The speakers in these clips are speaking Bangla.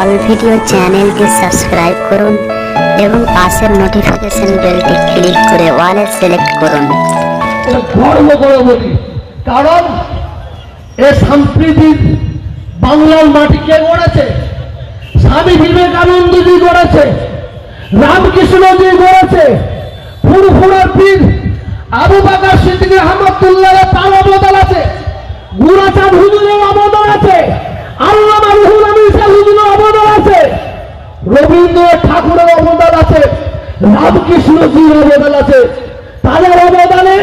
অল ভিডিও চ্যানেলটি সাবস্ক্রাইব করুন এবং পাশের নোটিফিকেশন বেলটি ক্লিক করে ওয়ালে সিলেক্ট করুন। গর্ব করে কারণ এ সম্প্রীতির বাংলার মাটি কে গড়েছে? স্বামী বিবেকানন্দজি গড়েছে, রামকৃষ্ণজি গড়েছে, ফুরফুরার পীর আবু বাকার সিদ্দিক রহমতুল্লাহ তার অবদান আছে, গুরাচাঁদ হুজুরের অবদান আছে আল্লামা রুহুল আমিন শাহ হুজুরের অবদান আছে রবীন্দ্রনাথ ঠাকুরের অবদান আছে রামকৃষ্ণজির অবদান আছে। তাদের অবদানে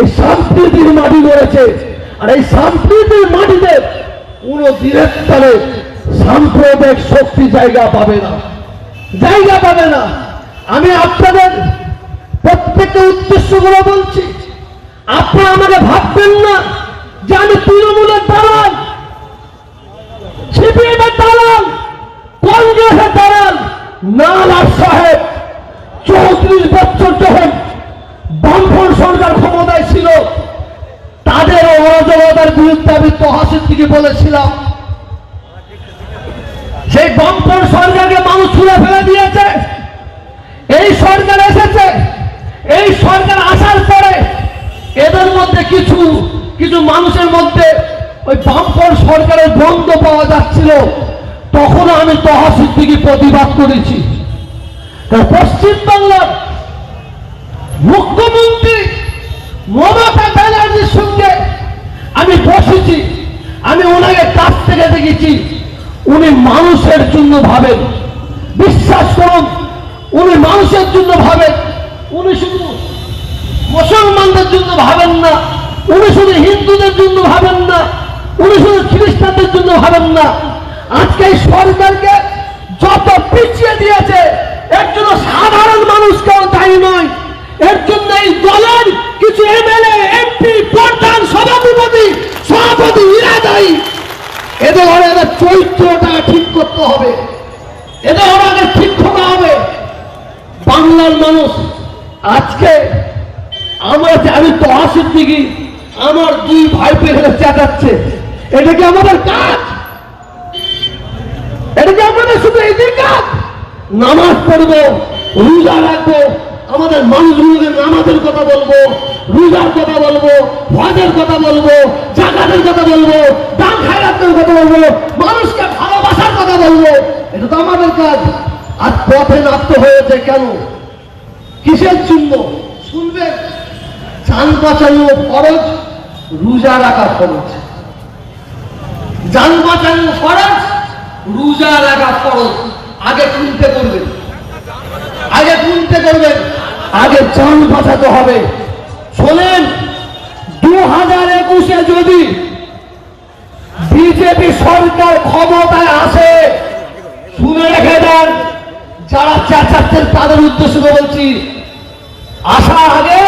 এই সম্প্রীতির মাটি গড়েছে। আর এই সম্প্রীতির মাটিতে কোন দিনের তলে সাম্প্রদায়িক শক্তি জায়গা পাবে না। জায়গা পাবে না। আমি আপনাদের প্রত্যেকটা উদ্দেশ্য করে বলছি আপনারা আমাকে ভাববেন না যে আমি তৃণমূলের দালাল, সিপিএমের দালাল, কংগ্রেসের দালাল নালার সাহেব। চৌত্রিশ বছর যখন বামফ্রন্ট সরকার ক্ষমতায় ছিল, তাদের অরাজকতার বিরুদ্ধে আমি তহাসের দিকে বলেছিলাম সেই বামফ্রন্ট সরকারকে মানুষ ছুঁড়ে ফেলে দিয়েছে, এই সরকার এসেছে, এই সরকার আসার পরে এদের মধ্যে কিছু কিছু মানুষের মধ্যে ওই বামফ্রন্ট সরকারের বন্ধ পাওয়া যাচ্ছিল তখন আমি তহাসির দিকে প্রতিবাদ করেছি। কারণ পশ্চিমবাংলার মুখ্যমন্ত্রী মমতা ব্যানার্জির সঙ্গে আমি বসেছি, আমি ওনাকে কাছ থেকে দেখেছি, উনি মানুষের জন্য ভাবেন। বিশ্বাস করুন, উনি মানুষের জন্য ভাবেন, উনি শুধু মুসলমানদের জন্য ভাবেন না, উনি শুধু হিন্দুদের জন্য ভাবেন না, উনি শুধু খ্রিস্টানদের জন্য ভাবেন না। আজকে এই সরকারকে যত পিছিয়ে দিয়েছে এদের ওরা এদের চরিত্রটা ঠিক করতে হবে। এদের ওরা ঠিক করতে হবে। বাংলার মানুষ, আজকে আমরা আমি তো আসির দিকে আমার দুই ভাই পেরে চেঁচাচ্ছে। এটা কি আমাদের কাজ? এটা কি আমাদের শুধু এদের কাজ? নামাজ পড়ব, রোজা রাখব আমাদের মানুষগুলোকে নামাজের কথা বলব, রোজার কথা বলব, হজের কথা বলব, জাকাতের কথা বলব, দান খায়রাতের কথা বলব, মানুষকে ভালোবাসার কথা বলব। এটা তো আমাদের কাজ। আর পথে নাপ্ত হয়েছে কেন? কিসের জন্য? শুনবেন চান বাঁচানো ফরজ, রোজা রাখা ফরজ। যান বাঁচানো ফরজ, রোজা রাখা ফরজ। আগে কোনতে করবেন আগে কোনতে করবেন আগে যান বাঁচাতে হবে। শোনেন দু হাজার একুশে যদি বিজেপি সরকার ক্ষমতায় আসে, শুনে রেখে দেন, যারা চেঁচাচ্ছেন তাদের উদ্দেশ্য বলছি, আসার আগে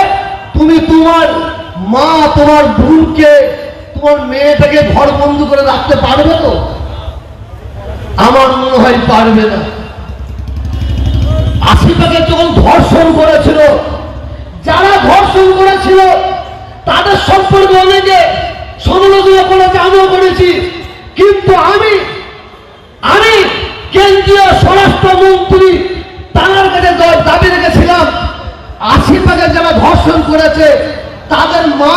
তুমি তোমার মা, তোমার বোনকে, তোমার মেয়েটাকে ঘর বন্ধ করে রাখতে পারবে তো? আমার মনে হয় পারবে না। আশিপাকে যখন ধর্ষণ করেছিল, যারা ধর্ষণ করেছিল, তাদের সম্পর্কে অনেকে সমালোচনা করেছে, আমিও করেছি। কিন্তু আমি আমি কেন্দ্রীয় স্বরাষ্ট্রমন্ত্রী তার কাছে দাবি রেখেছিলাম আশিপাকে যারা ধর্ষণ করেছে, তাদের মা,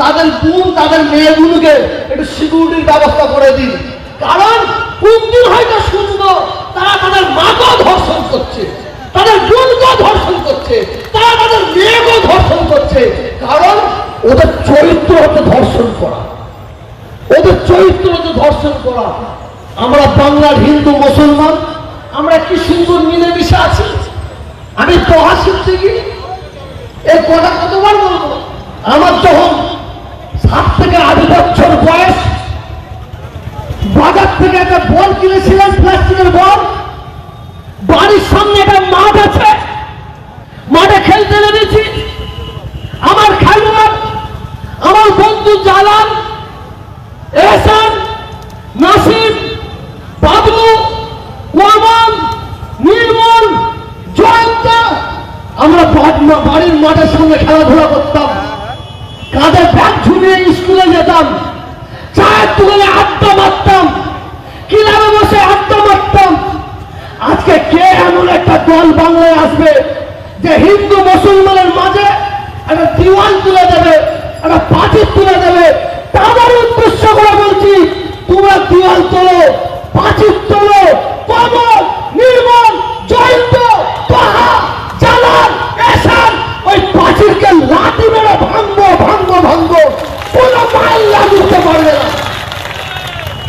তাদের বোন, তাদের মেয়েগুলোকে একটু সিকিউরিটির ব্যবস্থা করে দিন। কারণ কোনদিন হয়তো শুনব তারা তাদের মাকেও ধর্ষণ করছে। তাদের বোনকেও ধর্ষণ করছে, তারা তাদের মেয়েকেও ধর্ষণ করছে। কারণ ওদের চরিত্র হচ্ছে ধর্ষণ করা। ওদের চরিত্র হচ্ছে ধর্ষণ করা। আমরা বাংলার হিন্দু মুসলমান, আমরা কি সুন্দর মিলেমিশে আছি? আমি তো হাসির থেকে এই কথা কতবার বলব? আমার যখন সাত থেকে আট বছর বয়স, বাজার থেকে একটা বল কিনেছিলাম প্লাস্টিকের বল বাড়ির সামনে একটা মাঠ আছে মাঠে খেলতে নেমেছি আমার খেলোয়াড় বন্ধু জালাল, এহসান নাসিম বাবলু ওয়ামান নির্মল, জয়ন্ত। আমরা বাড়ি- বাড়ির মাঠের সামনে খেলাধুলা করতাম। কাঁধে ব্যাগ ঝুলিয়ে স্কুলে যেতাম। চায়ের দোকানে আড্ডা মারতাম। কিলারে বসে আড্ডা মারতাম। আজকে কে এমন একটা দল বাংলায় আসবে যে হিন্দু, মুসলমানের মাঝে একটা দিওয়াল তুলে দেবে তোলা যাবে তাদের উদ্দেশ্য করে বলছি তোমরা দিওয়াল তোলো পাঁচির তোলো কবর